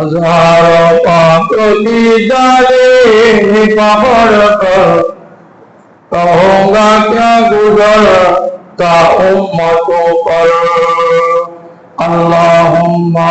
হাজার পাপি জালে পাপড় কহোগা ক্যা গুজর তা উম্মত কর আল্লাহুম্মা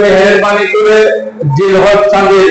মেহেরবানি করে জিলহজ চাঁদের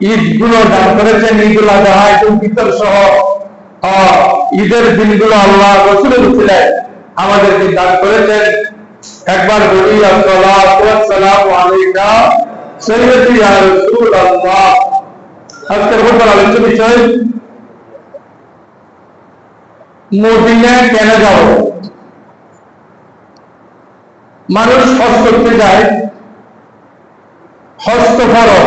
ঈদগুলো দান করেছেন ঈদ উল আজহা ঈদ উল ফিতর সহ ঈদের দিনগুলো আল্লাহ রসুলের উসিলায় আমাদেরকে দান করেছেন। একবার বলি আজকের ব্যাপার আলোচ্য বিষয় মদিনায় কেন যাব? মানুষ হজ করতে যায় হস্ত ফরজ।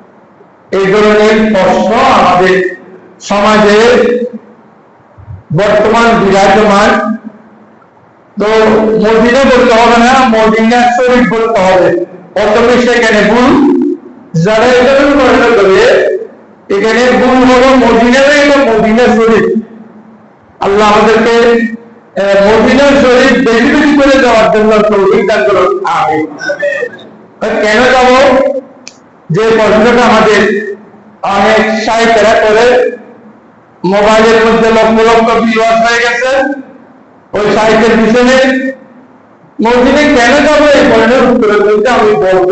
এই ধরনের প্রশ্ন আমাদের সমাজে বর্তমান বিরাজমান। তো মদিনা বলতে হবে না মদিনা শরীফ বলতে হবে। প্রথমে সেখানে ভুল যারা এটা মনে করে, এখানে ভুল হলো মদিনা নাই মদিনা শরীফ। আল্লাহ আমাদেরকে মদিনা শরীফ বেশি বেশি করে যাওয়ার জন্য তৌফিক দান কেন যাব? যে প্রশ্নটা আমাদের অনেক সাহিত্যরা করে, মোবাইলের মধ্যে লক্ষ লক্ষ ভিউয়ার্স হয়ে গেছে, ওই সাহিত্যের পিছনে। মদিনে কেন যাব এই প্রশ্নের উত্তরে বলতে আমি বলব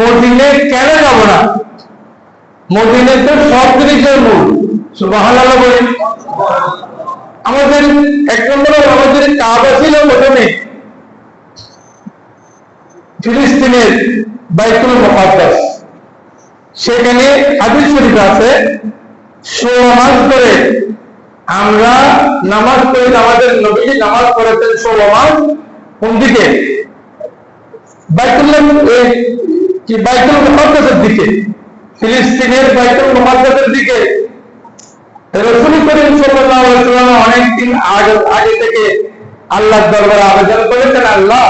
মদিনে কেন যাব না? মদিনে তো সব জিনিসের মূল। সুবাহ বলি। আমাদের এক নম্বর আমাদের কাবা ছিল প্রথমে ফিলিস্তিনের বাইতুল মুকাদ্দাস। সেখানে হাদিস শরীফ আছে, ষোলো মাস ধরে আমরা নামাজ পড়ি, আমাদের নবী নামাজ পড়েছেন ষোলো মাস কোন দিকে? বাইতুল্লাহ কি, বাইতুল দিকে, ফিলিস্তিনের বাইতুল মুকাদ্দাসের দিকে। রসুল করিম সাল্লাল্লাহু ওয়াসাল্লাম অনেকদিন আগে আগে থেকে আল্লাহর দরবারে আবেদন করেছেন, আল্লাহ,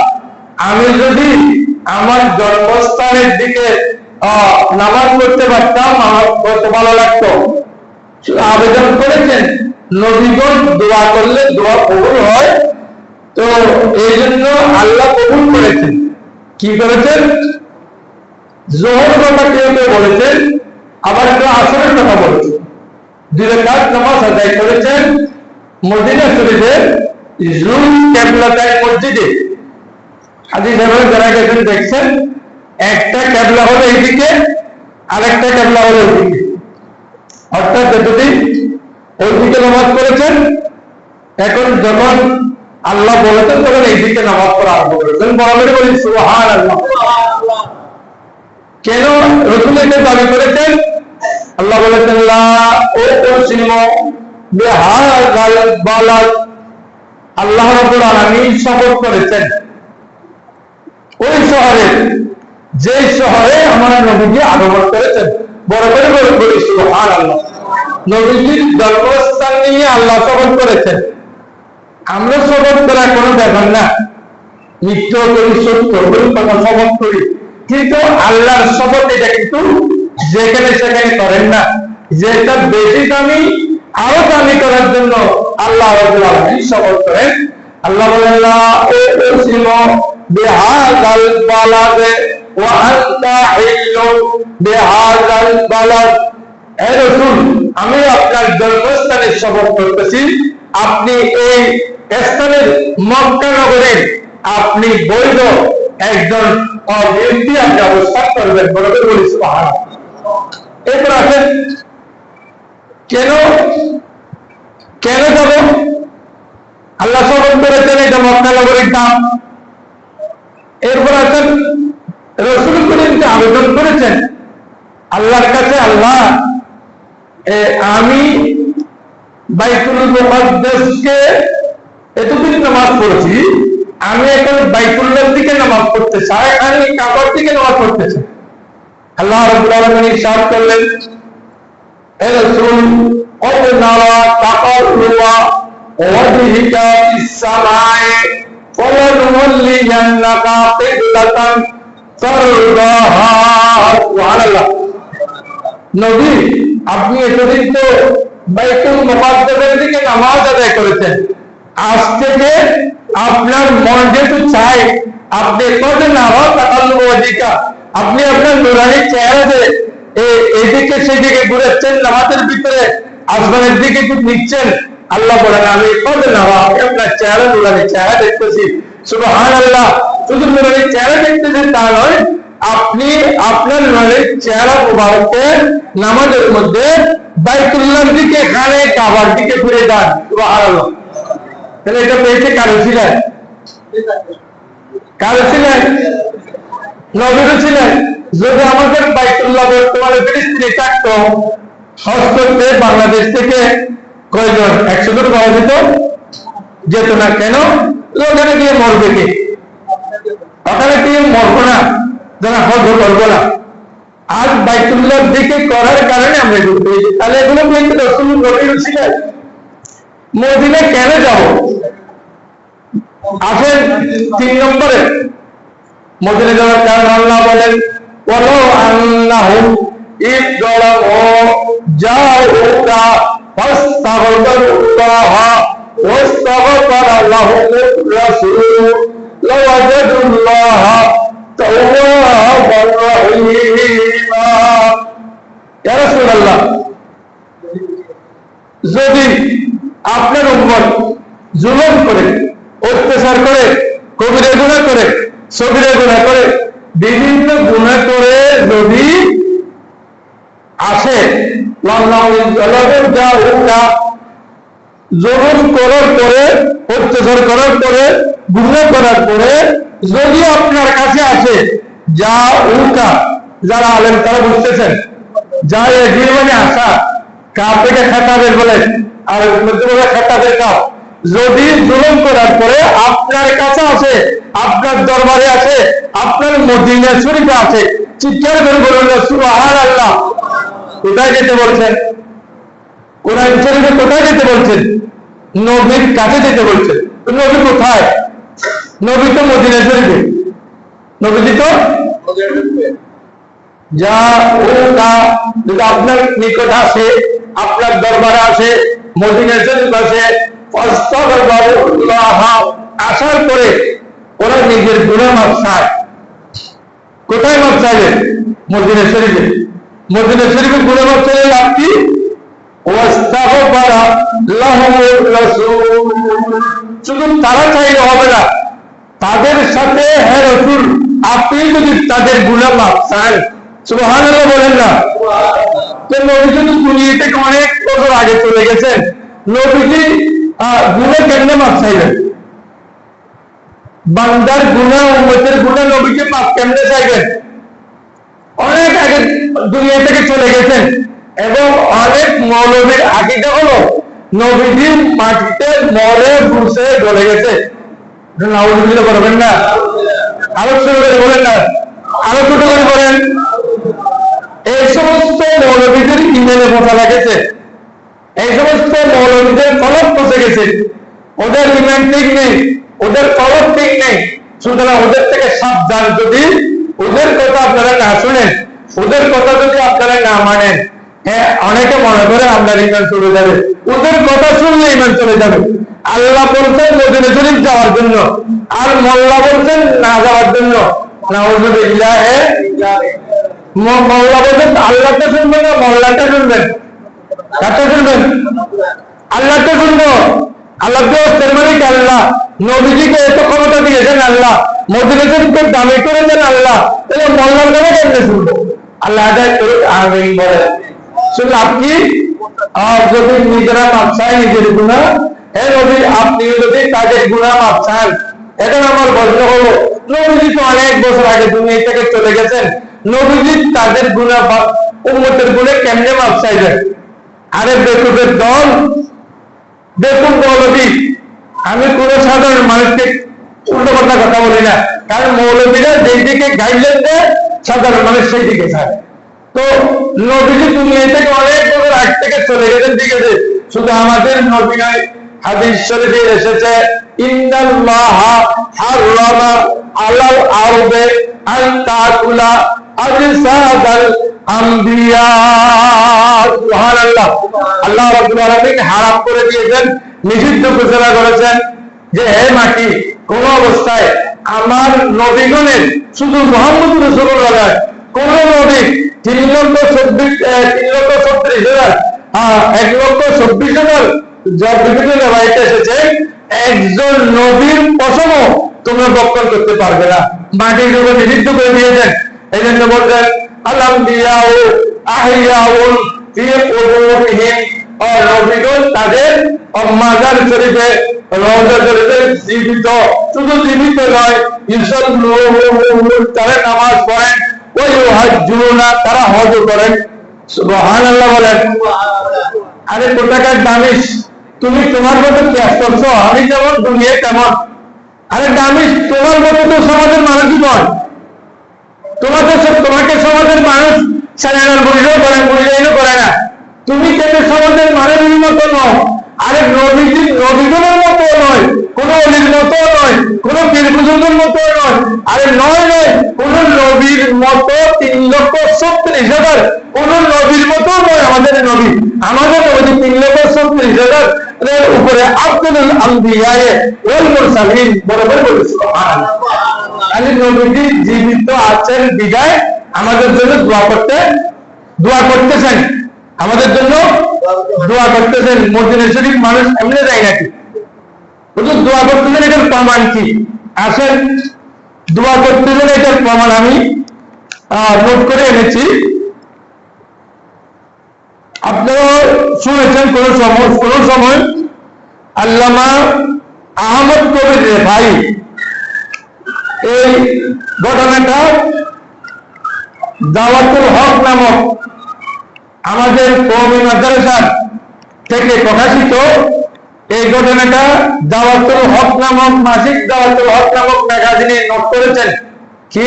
আমি যদি আমার জন্মস্থানের দিকে নামাজ পড়তে পারতাম, আমার কত ভালো লাগতো। আবেদন করেছেন, নবীগণ দোয়া করলে দোয়া কবুল হয়। তো এই জন্য আল্লাহ কবুল করেছেন। কি করেছেন? জোহর কথা কেউ কেউ বলেছেন, আবার কেউ আসরের কথা বলেছেন। দুই রাকাত নামাজ আদায় করেছেন মদিনা শরীফের জুল কেবলাতায় মসজিদে। হাদিস সাহেব যারা গেছেন, দেখছেন। একটা কেবলা হলো এইদিকে, আরেকটা কেবলা হলো ওইদিকে অর্থাৎ যদি ওইদিকে নামাজ করেছেন এখন যখন আল্লাহ বলেছেন, তখন এইদিকে নামাজ পড়া আরম্ভ করেছেন। বরাবরই বলি সুহান আল্লাহ কেন রসুল এটা দাবি করেছেন? আল্লাহ বলেছেন ও বালাল আল্লাহ রাব্বুল আলামিন শপথ করেছেন। ওই শহরে যে শহরে আমার নবীজি আগমন করেছেন, বড় করে বলে, বলি, সুবহানাল্লাহ। নবীজির জন্মস্থান নিয়ে আল্লাহ শপথ করেছেন। আমরা শপথ করা কোনো ব্যাপার না। নিত্য করি সত্য করি কথা শপথ করি, কিন্তু আল্লাহর শপথ এটা কিন্তু যেখানে সেখানে করেন না। যেটা বেশি দামি, আরও দামি করার জন্য আল্লাহ শপথ করেন। আল্লাহ বলেন আনতা হিল্লু বিহাযাল বালাদ হে রাসূল, আমি আপনার জন্মস্থানের শপথ করতেছি। আপনি এই স্থানের মক্কা নগরের আপনি বৈধ একজন ব্যক্তি আপনি অবস্থান করবেন বলবে বলি সুবহানাল্লাহ। এরপর আসেন, কেন কেন যাব? আল্লাহ শপথ করেছেন এটা মক্কা নগরীর দাম এরপর যে আবেদন করেছেন। আল্লাহর কাছে আল্লাহ আমি বাইতুল মুকাদ্দাসকে এতদিন নামাজ পড়েছি, আমি এখন বাইতুল্লার দিকে নামাজ পড়তে চাই, আমি কাবার দিকে নামাজ পড়তে চাই। আল্লাহ রাব্বুল আলামিন করলেন হে রাসূল কদ নারা তাকাররুয়া ওয়াজহিকা ফিস নবী, আপনি এতদিন তো বাইতুল দিকে নামাজ আদায় করেছেন। আজ থেকে আপনার মন যেহেতু চাই আপনি কত নামাজ তাকাল্লু ওয়াজিকা আপনি আপনার নুরানি চেহারাতে এ- এদিকে সেদিকে ঘুরেছেন, নামাজের ভিতরে আসমানের দিকে কি নিচ্ছেন, আল্লাহ বলেন, আমি কত নামাজ আমি আপনার চেহারা, নুরানি চেহারা দেখতেছি। সুবহান আল্লাহ শুধু চেহারা দেখতেছেন তা নয়, আপনি আপনার চেহারা নামাজের মধ্যে দিকে খানে কাবার দিকে ঘুরে যান। তাহলে এটা পেয়েছে কারও ছিলেন কারও ছিলেন নবীরও ছিলেন যদি আমাদের বাইতুল্লাহ বর্তমানে থাকতো হজ বাংলাদেশ থেকে কয়জন? একশো জন পাওয়া যেত? যেত না। কেন? ওখানে গিয়ে মরবে কে? গিয়ে মরবো না। যারা হজ করব না আজ বাইতুল্লাহর দিকে করার কারণে আমরা এগুলো পেয়েছি তাহলে এগুলো পেয়েছি রসুল নবীর ছিলেন মদিনে কেন যাব? আসেন তিন নম্বরে। মদিনে যাওয়ার কারণ আল্লাহ বলেন বলো আল্লাহুম ইদ জলামু জাউকা ফাস্তাগফিরুল্লাহ ওয়াস্তাগফারা যদি আপনার উম্মত জুলুম করে, অত্যাচার করে কবিরা গুণা করে সবিরা গুণা করে, বিভিন্ন গুণা করে যদি আসে জুলুম করার পরে, অত্যাচার করার পরে গুণা করার পরে যদি আপনার কাছে আসে, যা উল্কা, যারা আলেন তারা বুঝতেছেন, যা এগিয়ে মানে আসা কাপ থেকে খাটাবেন বলে আর মধ্যে খাটাবেন কাপ যদি জুলুম করার পরে আপনার কাছে আছে আপনার দরবারে আছে আপনার মদিনা শরীফে আছে চিৎকার করে বলুন সুবহান আল্লাহ কোথায় যেতে বলছেন? কোরআন শরীফে কোথায় যেতে বলছেন? নবীর কাছে যেতে বলছেন। নবী কোথায়? নবী তো মদিনা শরীফে নবীজি তো যা ওটা যদি আপনার নিকট আসে আপনার দরবারে আসে মদিনা শরীফ আসে আসার পরে ওরা নিজের গুণা মাপ চায়। কোথায় মাপ চাইবে? মদিনা শরীফে। মদিনা শরীফে গুণা মাপ চাইলে লাভ কি? শুধু তারা চাইলে হবে না তাদের সাথে হ্যাঁ রসুল, আপনি যদি তাদের গুণা মাপ চান, সুবহানাল্লাহ বলেন না। তো নবীজি দুনিয়া থেকে অনেক বছর আগে চলে গেছেন। নবীজি গুণে কেমনে মাপ বান্দার গুণা উম্মতের গুণা নবীকে মাপ কেমনে চাইবেন অনেক আগে দুনিয়া থেকে চলে গেছেন। এবং অনেক মৌলবীর আকিটা হলো, নবীজি মাটিতে মরে ঘুষে গলে গেছে। ওদের ইমেল ঠিক নেই, ওদের কলম ঠিক নেই। সুতরাং ওদের থেকে সাবধান যদি ওদের কথা আপনারা না শুনেন, ওদের কথা যদি আপনারা না মানেন হ্যাঁ অনেকে মনে করে আপনার ইমান চলে যাবে। ওদের কথা শুনলে ইমান চলে যাবে। আল্লাহ বলছেন মদিনা শরীফ যাওয়ার জন্য। আর মোল্লা বলছেন না যাওয়ার জন্য। না ওদের ইলাহে ম- মৌলা বলছেন আল্লাহটা শুনবেন না মোল্লাটা শুনবেন। কাকে শুনবেন? আল্লাহকে শুনব। আল্লাহ দেওয়ার মালিক আল্লাহ। নবীজিকে এত ক্ষমতা দিয়েছেন আল্লাহ। মদিনাকে দামি করেছেন আল্লাহ। তাহলে মোল্লার নামে কেমনে শুনব? আল্লাহ আদায় করে আমিন বলে শুনলে আপনি আহ, যদি নিজেরা মাপ নিজের গুণা হে নবী, আপনি যদি আমার অনেক বছর আগে থেকে চলে গেছেন। কেমনে আরে দল আমি কোন সাধারণ মানুষকে উল্টো পাল্টা কথা বলি না। কারণ মৌলবীরা যেদিকে গাইডলাইন দেয়, সাধারণ মানুষ সেই দিকে যায় তো নবীজি দুনিয়া থেকে অনেক বছর আগ থেকে চলে গেছেন, ঠিক আছে? শুধু আমাদের নবী নয় হাদিস শরীফে এসেছে, ইন্নাল্লাহ হারামা আলাল আরবে আন তাকুলা আজসাদাল আম্বিয়া। সুবহানাল্লাহ। আল্লাহ রাব্বুল আলামিন হারাম করে দিয়েছেন, নিষিদ্ধ ঘোষণা করেছেন যে, হে মাটি, কোন অবস্থায় আমার নবীগণের, শুধু মোহাম্মদ রসুল্লাহ কোন নবী তিন লক্ষ চব্বিশ তিন লক্ষ ছত্রিশ হাজার এক লক্ষ চব্বিশ হাজার যা বিভিন্ন রেবাইতে এসেছে, একজন নবীর তোমরা বক্ষণ করতে পারবে না। মাটির উপর নিষিদ্ধ করে দিয়েছেন। এই জন্য বলছেন, আলাম দিয়াও আহিয়াউল তাদের মাজার শরীফে রওজা জীবিত, শুধু জীবিত নয় ইউসাল্লুন তারা নামাজ পড়েন ওই তারা হজ করেন। সুবহানাল্লাহ বলেন। আরে কোটাকার দামিস তুমি তোমার মতো ত্যাগ করছ, আমি যেমন দুনিয়া তেমন। আরে দামিস তোমার মতো তো সমাজের মানুষই নয়। তোমাকে তোমাকে সমাজের মানুষ সাধারণ বুঝলেও করে বুঝলেও করে না। তুমি কেন সমাজের মানুষের মতো নও? আরে নবীজি নবীগুলোর মতো নয়, কোন অলির মতো নয়, কোন বীর বুজুর্গের মতো নয়। আরে নয় নয়, কোন নবীর মতো তিন লক্ষ ছত্রিশ হাজার, কোন নবীর মতো নয় আমাদের নবী। আমাদের নবী তিন লক্ষ ছত্রিশ হাজার এর উপরে আব্দুল আম্বিয়ায়ে ওয়াল মুরসালিন বরাবর বলেছিল আলী নবীজি জীবিত আছেন বিদায়। আমাদের জন্য দোয়া করতে, দোয়া করতেছেন। আমাদের জন্য দোয়া করতেছেন। মদিনা শরীফ মানুষ এমনি যায় নাকি? শুধু দোয়া করতেছেন, এটার প্রমাণ কি? আসেন, দোয়া করতেছেন, এটার প্রমাণ আমি নোট করে এনেছি। আপনারা শুনেছেন কোন সময় কোন সময় আল্লামা আহমদ কবির ভাই এই ঘটনাটা দাওয়াতুল হক নামক আমাদের কৌমি মাদ্রাসার থেকে প্রকাশিত এই ঘটনাটা দাওয়াতুল হক নামক, মাসিক দাওয়াতুল হক নামক ম্যাগাজিনে নোট করেছেন। কি?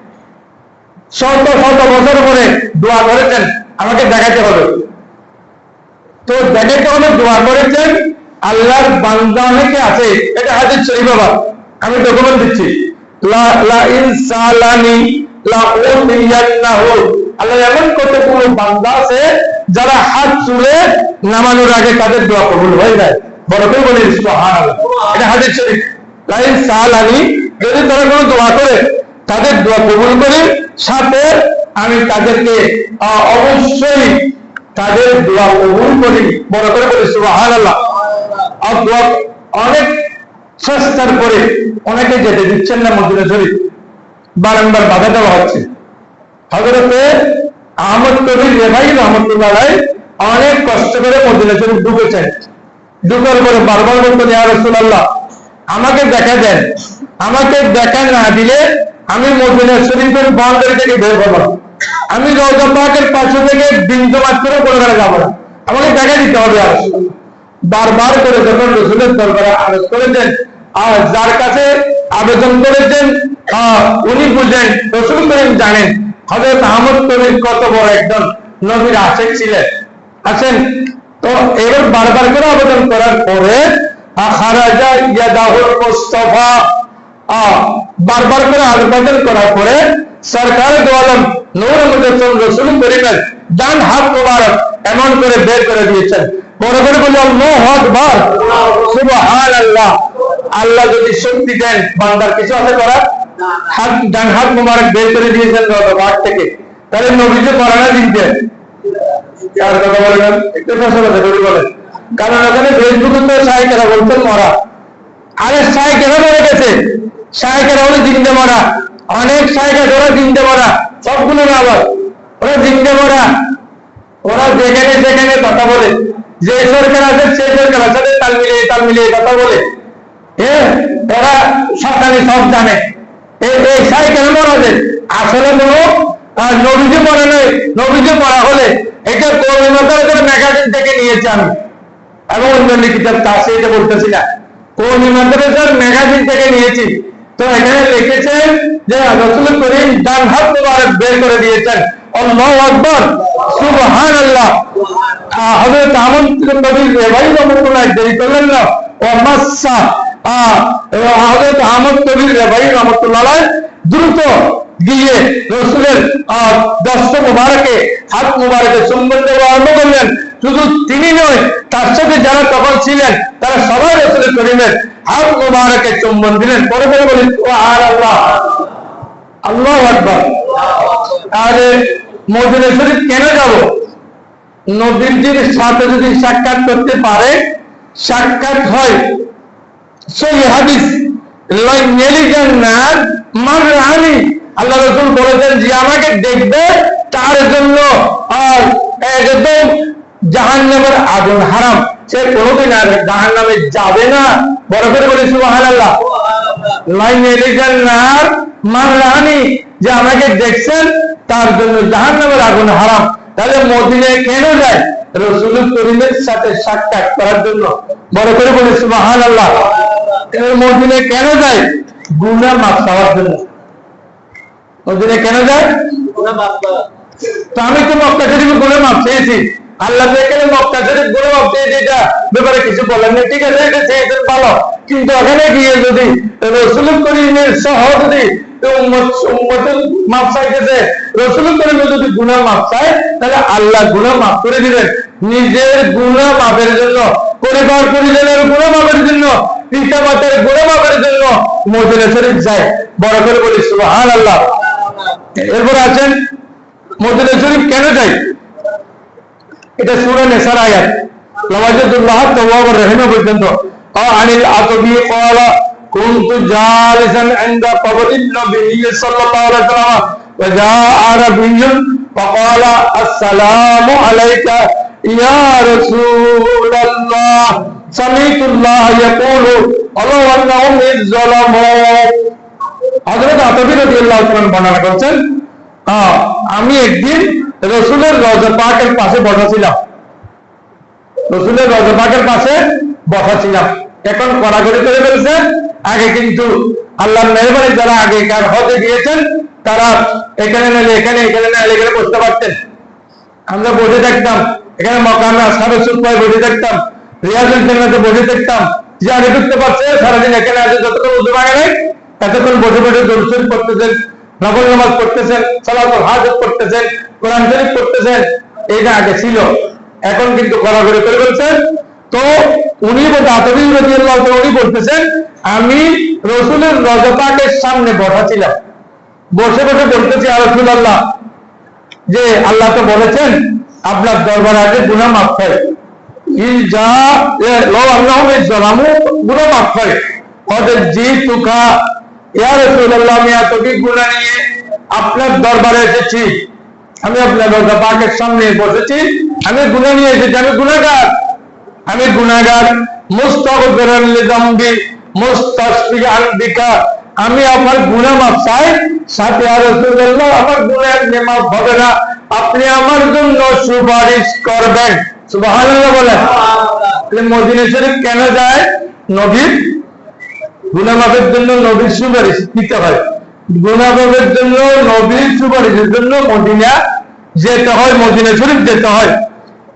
শত শত বছর পরে দোয়া করেছেন, আমাকে দেখাতে হবে। তো দেখাতে হবে, দোয়া করেছেন, আল্লাহর বান্দা অনেকে আছে, এটা হাদিস শরীফ বাবা আমি ডকুমেন্ট দিচ্ছি। আল্লাহ এমন বান্দা আছে, যারা হাত নামানোর আগে তাদের দোয়া শরীফ। লাইন যদি তারা কোনো দোয়া করে তাদের দোয়া কবুল করে। সাথে আমি তাদেরকে অবশ্যই তাদের দোয়া কবুল করি। বড় করে বলি দোয়া অনেক চেষ্টার পরে অনেকে যেতে দিচ্ছেন না মদিনা শরীফ বারংবার বাধা দেওয়া হচ্ছে। হজরতে আহমদ কবির রেভাই রহমতুল্লাহ অনেক কষ্ট করে মদিনা শরীফ ঢুকেছেন। ঢুকার পরে বারবার বলতেন, ইয়া রাসূলুল্লাহ, আমাকে দেখা দেন। আমাকে দেখা না দিলে আমি মদিনা শরীফের বাউন্ডারি থেকে বের হব আমি রওজা পাকের পাশে থেকে বিন্দু মাত্র করে যাব। না আমাকে দেখা দিতে হবে আর। বারবার করে যখন রসুলের দরবারে আরজ করেছেন, আর যার কাছে আবেদন করেছেন উনি বুঝেন, রসুল করিম জানেন হজরত আহমদ কবির কত বড় একজন নবীর আশেক ছিলেন। আছেন? তো এবার বারবার করে আবেদন করার পরে খারাজা ইয়াদাহুল মুস্তাফা বারবার করে আবেদন করার পরে সরকার দোয়ালম নূর মুজাসম রসুল করিমের ডান হাত মোবারক এমন করে বের করে দিয়েছেন। বড় করে বলি, আল্লাহ আকবার। সুবহানাল্লাহ। আল্লাহ যদি শক্তি দেন, বান্দার কিছু আছে করার? হাত, ডান হাত মোবারক বের করে দিয়েছেন রোড থেকে। তাহলে নবীকে করানা দিনতে কার কথা বলেন? একটু ফসল আছে বলি, বলেন। কারণ ওখানে ফেসবুকে তো সাহিকেরা বলছেন, মরা। আরে সাইকেরা মরে গেছে সাইকেরা হলো জিন্দে মরা, অনেক সাইকেল ওরা জিন্দে মরা সবগুলো না আবার ওরা জিন্দে মরা। ওরা যেখানে যেখানে কথা বলে, যে সরকার আছে সেই সরকার আছে তাল মিলিয়ে তাল মিলিয়ে কথা বলে। হ্যাঁ ওরা সরকারি সব জানে। এই সাইকেল মরা যে আসলে কোনো নবীজি মরে নয় নবীজি মরা হলে এটা কর্মীমাতার ম্যাগাজিন থেকে নিয়েছি আমি। এবং অন্যান্য কিতাব তা সেটা বলতেছি না। কোন মাদ্রাসার ম্যাগাজিন থেকে নিয়েছি। তো এখানে লিখেছেন যে রসুল করিম ডান হাত মোবারক বের করে দিয়েছেন। আল্লাহু আকবার সুবহানাল্লাহ। হযরত আহমদ নবী রেভাই রহমাতুল্লাহ দেরি করলেন না। ও মাসসা আহ, এবং হযরত আহমদ নবী রেভাই রহমাতুল্লাহ দ্রুত গিয়ে রসুলের দস্ত মুবারকে হাত মুবারকে চুম্বন দেওয়া আরম্ভ করলেন। শুধু তিনি নয়, তার সাথে যারা তখন ছিলেন, তারা সবাই রসুল করিমের হাত মুবারকে চুম্বন দিলেন। পরে পরে বলেন আর আল্লাহ আল্লাহ আকবার। তাহলে মদিনা শরীফ কেন যাব? নবীজির সাথে যদি সাক্ষাৎ করতে পারে, সাক্ষাৎ হয় সেই হাদিস আল্লাহ রসুল বলেছেন, যে আমাকে দেখবে, তার জন্য আর একদম জাহান্নামের আগুন হারাম। সে কোনোদিন আর জাহান্নামে যাবে না। বড় করে বলি নার যে আমাকে দেখছেন তার জন্য জাহান্নামের আগুন হারাম। তাহলে মদিনায় কেন যায়? রসুল করিমের সাথে সাক্ষাৎ করার জন্য। বড় করে বলি সুবহানাল্লাহ। এবার মদিনায় কেন যায়? গুনাহ মাফ চাওয়ার জন্য। মদিনায় কেন যায়? তো আমি তো মক্কা শরীফে গুণে মাপ চেয়েছি। আল্লাহ ঠিক আছে গুণা মাফ করে দিবেন। নিজের গুণা মাপের জন্য, পরিবার পরিজনের গুণা মাপের জন্য পিতা মাতার গুণা মাপের জন্য মদিনা শরীফ যায়। বড় করে বলি সুবহান আল্লাহ এরপর আছেন মদিনা শরীফ কেন যাই এটা সুরা নেসার আয়াত নওয়াজুল্লাহ তওয়াব রহিমা পর্যন্ত আনিল আতবি قال كنت جالسا عند قبر النبي صلى الله عليه وسلم وجاء عربي فقال السلام عليك يا رسول الله سمعت الله يقول ولو انهم اذ ظلموا হযরত আতবি রাদিয়াল্লাহু তাআলা বর্ণনা করছেন আহ, আমি একদিন রসুলের রজা পাকের পাশে বসা ছিলাম রসুলের রজা পাকের পাশে বসা ছিলাম এখন কড়াকড়ি করে ফেলছে। আগে কিন্তু আল্লাহ মেহরবানি যারা আগেকার হজে গিয়েছেন, তারা এখানে নাহলে এখানে এখানে নাহলে এখানে বসতে পারতেন। আমরা বসে থাকতাম। এখানে মকানা সাড়ে সুপায় বসে থাকতাম। রিয়াজুল জান্নাতে বসে থাকতাম। যে আগে ঢুকতে পারছে, সারাদিন এখানে আছে, যতক্ষণ ভাঙে নাই এতক্ষণ বসে বসে দর্শন করতেছেন নকল নামাজ পড়তেছেন, সালাতুল হাজত করতেছেন কোরআন শরীফ পড়তেছেন, এইটা আগে ছিল। এখন কিন্তু কড়াকড়ি করে বলছেন তো উনি উনি বলতেছেন, আমি রসুলের রজপাকের সামনে বসা ছিলাম বসে বসে বলতেছি আর রাসূলুল্লাহ, যে আল্লাহ তো বলেছেন, আপনার দরবার আগে গুনাহ মাফ হয়। যা লো আল্লাহ গুনাহ মাফ হয়। ওদের জি তুকা আমি এতটি গুনাহ নিয়ে আপনার দরবারে এসেছি। আমি আপনার দরজা পাকের সামনে বসেছি। আমি গুনাহ নিয়ে এসেছি। আমি আমার গুনাহ মাফ চাই। সাথে আর আমার গুনাহের নেমাফ হবে না আপনি আমার জন্য সুপারিশ করবেন। সুবহানাল্লাহ বলেন। মদিনা শরীফ কেন যায়? নবীর গুনাহ মাফের জন্য নবীর সুপারিশ দিতে হয়। গুনাহ মাফের জন্য নবীর সুপারিশের জন্য মদিনা যেতে হয়, মদিনা শরীফ যেতে হয়।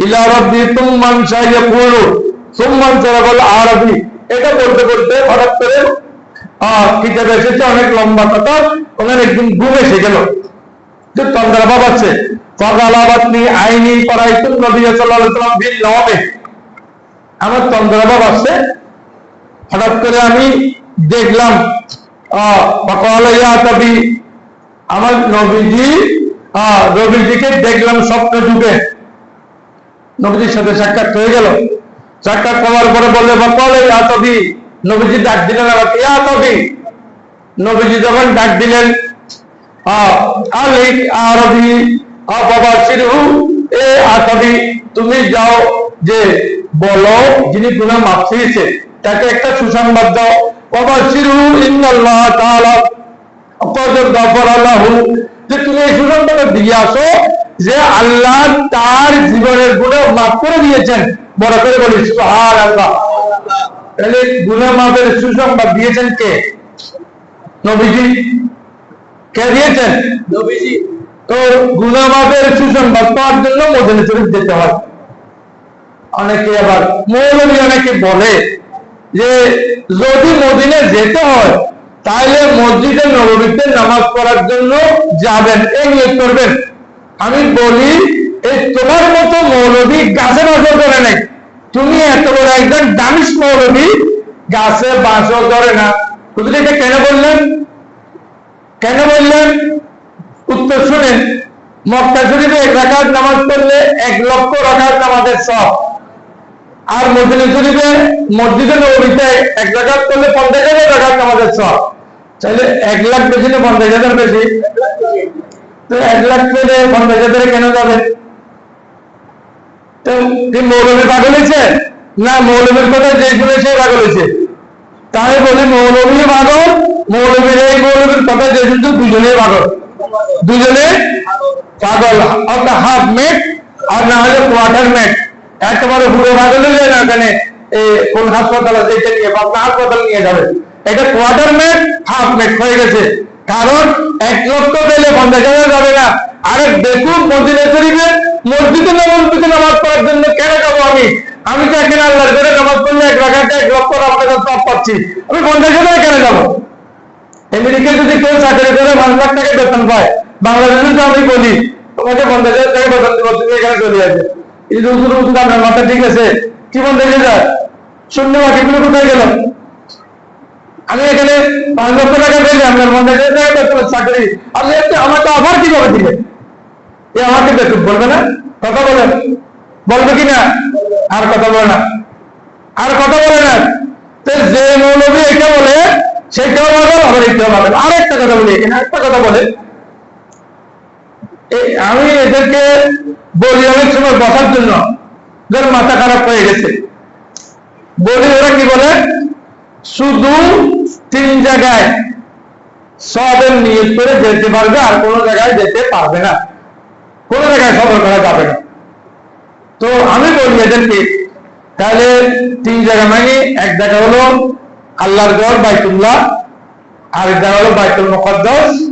ইলা রাব্বি তুম্মান সাইয়াকুলু সুম্মান সারাবাল আরবি। এটা বলতে বলতে হঠাৎ করে কিতাবে এসেছে অনেক লম্বা কথা ওখানে একদিন ঘুম এসে গেল। যে আছে ফাগালাবাতনি আইনি পড়াইতুন নবী সাল্লাল্লাহু আলাইহি সাল্লাম বিল আমার তন্দ্রা বাব আছে, হঠাৎ করে আমি দেখলাম আমার নবীজি নবীজিকে দেখলাম স্বপ্ন যুগে নবীজির সাথে সাক্ষাৎ হয়ে গেল। সাক্ষাৎ হওয়ার পরে বললে বলে তবি। নবীজি ডাক দিলেন আবার, ইয়া তবি। নবীজি যখন ডাক দিলেন আরবি বাবা এ তুমি যাও যে বলো, যিনি গুনাহ মাফ চেয়েছে। তাকে একটা সুসংবাদ দাও। শিরহু ইন্নাল্লাহ তাআলা কদ গাফারা যে তুমি এই সুসংবাদ দিয়ে আসো যে আল্লাহ তার জীবনের গুণে মাফ করে দিয়েছেন। বড় করে বলি সুহার আল্লাহ তাহলে গুণা মাফের সুসংবাদ দিয়েছেন কে? নবীজি। কে দিয়েছেন? নবীজি। তো গুণা মাফের সুসংবাদ পাওয়ার জন্য মদিনা শরীফ যেতে হয়। অনেকে আবার মৌলবী অনেকে বলে যে যদি মদিনে যেতে হয় তাহলে মসজিদে নবীতে নামাজ পড়ার জন্য যাবেন। এই নিয়োগ করবেন। আমি বলি এই তোমার মতো মৌলবী গাছে বাসও করে নাই। তুমি এত বড় একজন দামিস মৌলবী গাছে বাসও করে না। শুধু এটা কেন বললেন? কেন বললেন? উত্তর শুনেন। মক্কা শরীফে এক রাকাত নামাজ পড়লে এক লক্ষ রাকাত নামাজের সব আর মদিনা শরীফে মসজিদে নবীতে এক রাকাত করলে পঞ্চাশ হাজার রাকাত নামাজের সব। তাহলে এক লাখ বেশি না পঞ্চাশ হাজার বেশি? তো এক লাখ পেলে পঞ্চাশ হাজারে কেন যাবে? তো কি পাগল হয়েছে? না, মৌলবীর কথা যে শুনেছে পাগল হয়েছে। তাই বলি মৌলবী পাগল, মৌলবীর এই মৌলবীর কথা যে শুনছে দুজনে পাগল। দুজনে পাগল। হাফ মেট আর না হলে কোয়ার্টার মেট একেবারে পুরো পাগল হয়ে না এখানে কোন হাসপাতাল আছে এটা নিয়ে পাবনা হাসপাতাল নিয়ে যাবে। এটা কোয়ার্টার মেট হাফ মেট হয়ে গেছে। কারণ এক লক্ষ পেলে পঞ্চাশ হাজার যাবে না। আরে দেখুন মসজিদে শরীফে মসজিদে না মসজিদে নামাজ পড়ার জন্য কেন যাব আমি? আমি তো এখানে আল্লাহর ঘরে নামাজ পড়লে এক রাখাতে এক লক্ষ আমাদের সব পাচ্ছি। আমি পঞ্চাশ হাজার কেন যাব? আমেরিকায় যদি কেউ চাকরি করে পাঁচ লাখ টাকা বেতন পায় বাংলাদেশে তো আমি বলি, তোমাকে পঞ্চাশ হাজার টাকা বেতন দেবো এখানে চলে যাবে মাথা ঠিক আছে কি পঞ্চাশ হাজার শূন্য বাকিগুলো কোথায় আমি এখানে পাঁচ লক্ষ টাকা আপনার বেতন চাকরি। আপনি আবার কীভাবে দিলেন? এ আমাকে বেতন বলবে না? কথা বলেন বলবে কি না? আর কথা বলে না। আর কথা বলে না। যে মৌলবী এটা বলে সেটাও পাগল আবার এটাও পাগল আর একটা কথা বলি, এখানে একটা কথা বলে। আমি এদেরকে বলি অনেক সময় বসার জন্য যার মাথা খারাপ হয়ে গেছে। বলি ওরা কি বলে? শুধু তিন জায়গায় সবের নিয়োগ করে যেতে পারবে, আর কোনো জায়গায় যেতে পারবে না। কোনো জায়গায় সফর করা যাবে না। তো আমি বলি এদেরকে, তাহলে তিন জায়গা মানে এক জায়গা হলো আল্লাহর গড় বাইতুল্লাহ, আরেক জায়গা হলো বাইতুল মুকদ্দাস,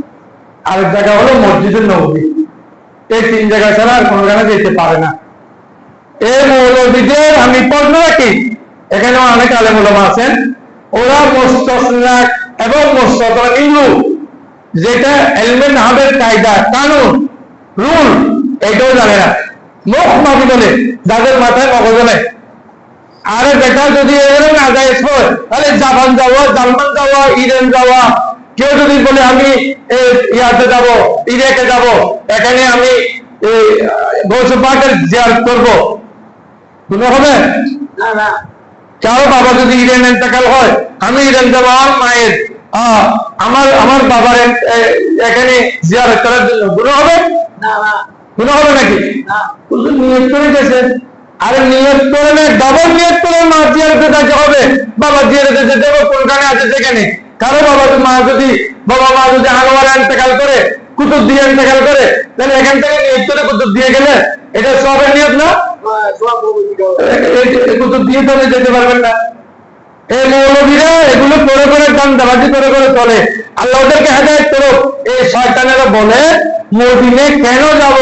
আরেক জায়গা হলো মসজিদের নবী। এই তিন জায়গা ছাড়া আর কোনো জায়গায় যেতে পারে না। এই মৌলবীদের আমি প্রশ্ন রাখি, এখানে অনেক আলেম ওলামা আছেন, ওরা মোস্তসনাক এবং মোস্তরা ইলু যেটা এলমেন হাবের কায়দা, কানুন, রুল, এটাও জানে না। মুখ মাফি বলে, যাদের মাথায় মগজ নেই। আরে বেটা যদি এরকম আদায় হয়, তাহলে জাপান যাওয়া, জার্মান যাওয়া, ইরান যাওয়া কেউ যদি বলে আমি ইয়াতে যাব ইরাকে যাব এখানে আমি এই গৌসে পাকের কোনো হবে? কারও বাবা যদি ইরান ইন্তেকাল হয় আমি ইরান যাব আমার মায়ের। আমার আমার বাবার এখানে জিয়ারত করার জন্য। গুণ হবে? না না। গুণ হবে নাকি? না। শুধু নিয়ত করে গেছে। আরে নিয়ত করে না ডবল নিয়ত করে মা জিয়ারতে যাকে হবে। বাবা জিয়ারতে যেতে হবে কোনখানে আছে সেখানে? কারও বাবা তো মা যদি, বাবা মা যদি আনোয়ার ইন্তেকাল করে, কুতুব দিয়ে ইন্তেকাল করে, তাহলে এখান থেকে নিয়ত করে কুতুব দিয়ে গেলে এটা সবের নিয়ত না? কুতুব দিয়ে তাহলে যেতে পারবেন না। এই মৌলবীরা এগুলো করে করে দান দাবাজি করে করে চলে। আল্লাহ ওদেরকে হেদায়ত করুক। এই শয়তানেরা বলে মদিনে কেন যাব?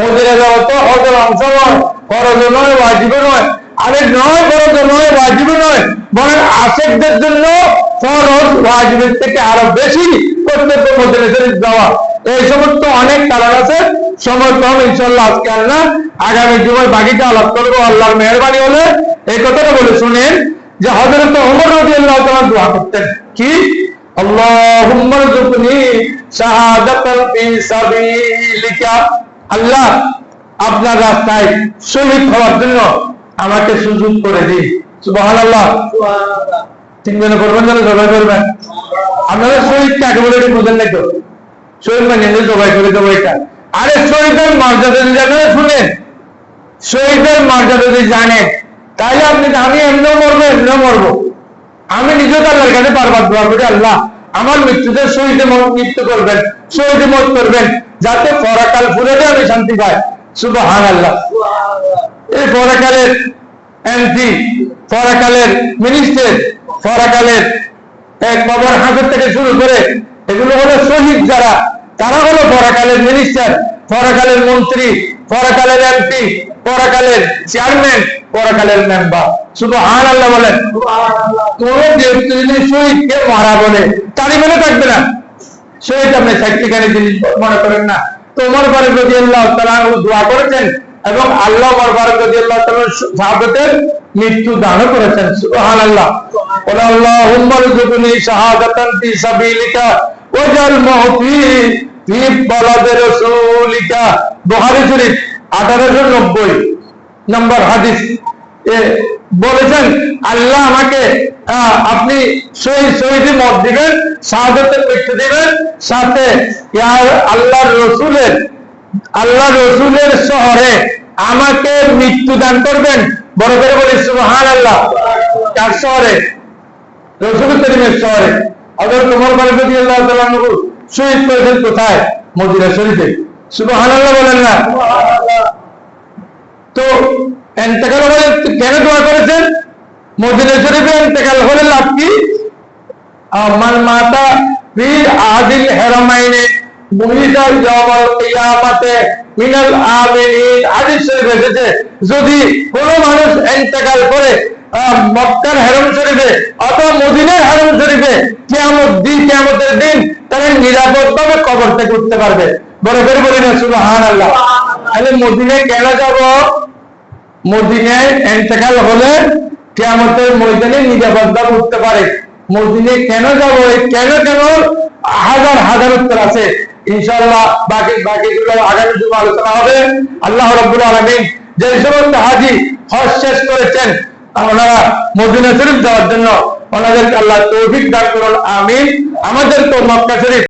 মদিনে যাব তো হজের অংশ নয় খরচ নয়, ওয়াজিব নয়। আরে নয় খরচ নয়, ওয়াজিব নয়। বরং আশেকদের জন্য ফরজ থেকে আরও বেশি এই সমস্ত অনেক কারণ আছে। সময় কম ইনশাল্লাহ আজকে আগামী বাকিটা আলাপ করব। আল্লাহর মেহরবানি হলে এই কথাটা বলে শুনেন যে ওমর রাদিয়াল্লাহু তাআলা দোয়া করতেন। কি? আল্লাহ শহীদ হওয়ার জন্য আমাকে সুযোগ করে দিন। সুবহানাল্লাহ। তিনজনে করবেন যেন জবাই করবেন। আপনারা শহীদ কাকে বলে এটা বোঝেন নাকি শহীদ মানে জবাই করে দেবো এটা। আরে শহীদের মর্যাদা যদি আপনারা শুনেন শহীদের মর্যাদা যদি জানেন, তাহলে আপনি আমি এমনিও মরবো এমনিও মরবো। আমি নিজে তো আল্লাহর কাছে বারবার দোয়া করি, আল্লাহ, আমার মৃত্যুতে শহীদে মত মৃত্যু করবেন, শহীদে মত করবেন, যাতে পরাকাল ফুরে আমি শান্তি পাই। শুধু হান আল্লাহ এই পরাকালের এমপি পরাকালের মিনিস্টার পরাকালের এক বাবার হাজার থেকে শুরু করে এগুলো হলো শহীদ যারা, তারা হলো পরাকালের মিনিস্টার পরাকালের মন্ত্রী পরাকালের এমপি পরাকালের চেয়ারম্যান পরাকালের মেম্বার শুধু হান আল্লাহ বলেন, কোন ব্যক্তি যদি শহীদকে মারা বলে, তারই মনে থাকবে না। শহীদ আপনি সাক্ষীখানে জিনিস মনে করেন না। তোমার বারে যদি আল্লাহ তারা দোয়া করেছেন এবং আল্লাহ আল্লাহ মৃত্যু দানও করেছেন সুবহান আল্লাহ আল্লাহ হুম্মার জুবনি শাহাদাতান ফি সাবিলিকা ওয়াজাল মাউতি ফি বালাদে রাসূলিকা। বুখারী শরীফ 1890 নম্বর হাদিস। বলেছেন, আল্লাহ আমাকে আপনি মত দিবেন, শাহাদতের মৃত্যু দিবেন, সাথে ইয়ার আল্লাহর রসুলের আল্লাহ রসুলের শহরে আমাকে মৃত্যু দান করবেন। বড় করে বলি সুবহান আল্লাহ কার শহরে? রসুল করিমের শহরে। আবার তোমার বাড়ি যদি আল্লাহ শহীদ করেছেন কোথায়? মদিনা শরীফে। সুবহান আল্লাহ বলেন না। তো এন্তেকাল হলে কেন দোয়া করেছেন? মদিনা শরীফে এন্তেকাল হলে লাভ কি? আমার মাতা বীর আদিল হেরামাইনে মুহিদা ইয়ামাল কিয়ামাতে মিনাল আমিনিন হাদিস এসেছে যদি কোনো মানুষ এন্তেকাল করে মক্কার হেরম শরীফে অথবা মদিনার হেরম শরীফে কিয়ামত দিন, কিয়ামতের দিন তাহলে নিরাপদভাবে কবর থেকে উঠতে পারবে। বড় করে বলি না সুবহান আল্লাহ তাহলে মদিনায় কেন যাব? মদিনায় এন্তেকাল হলে কেয়ামতের ময়দানে নিরাপদভাবে উঠতে পারে। মদিনে কেন যাব? কেন কেন হাজার হাজার উত্তর আছে। ইনশাআল্লাহ বাকি বাকিগুলো আগামী জুমা আলোচনা হবে। আল্লাহ রব্বুল আলামিন যে সমস্ত হাজি হজ শেষ করেছেন, ওনারা মদিনা শরীফ দেওয়ার জন্য ওনাদেরকে আল্লাহ তৌফিক দান করুন, আমিন। আমাদের তো মক্কা শরীফ